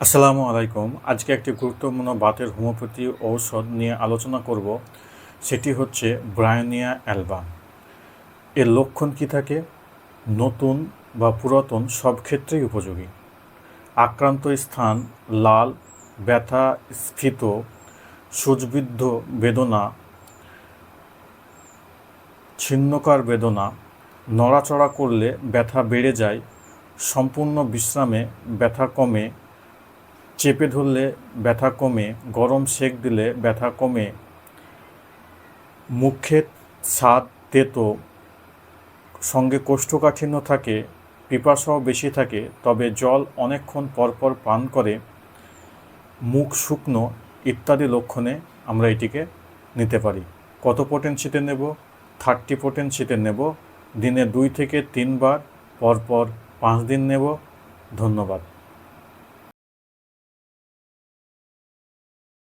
আসসালামু আলাইকুম। আজকে একটি গুরুত্বপূর্ণ বাতের হোমিওপ্যাথি ঔষধ নিয়ে আলোচনা করব। সেটি হচ্ছে ব্রায়োনিয়া অ্যালবা। এর লক্ষণ কী থাকে? নতুন বা পুরাতন সব ক্ষেত্রেই উপযোগী। আক্রান্ত স্থান, লাল, ব্যথা, স্ফীত সূচবিদ্ধ বেদনা, ছিন্নকার বেদনা, নড়াচড়া করলে ব্যথা বেড়ে যায়, সম্পূর্ণ বিশ্রামে ব্যথা কমে চেপে ধরলে ব্যথা কমে, গরম সেক দিলে ব্যথা কমে। মুখে স্বাদ তেতো, সঙ্গে কোষ্ঠকাঠিন্য থাকে, পিপাসাও বেশি থাকে, তবে জল অনেকক্ষণ পরপর পান করে। মুখ শুকনো ইত্যাদি লক্ষণে আমরা এটিকে নিতে পারি। কত পোটেন্সিতে নেব? থার্টি পোটেন্সিতে নেব। দিনে দুই থেকে তিনবার, পরপর পাঁচ দিন নেব। ধন্যবাদ।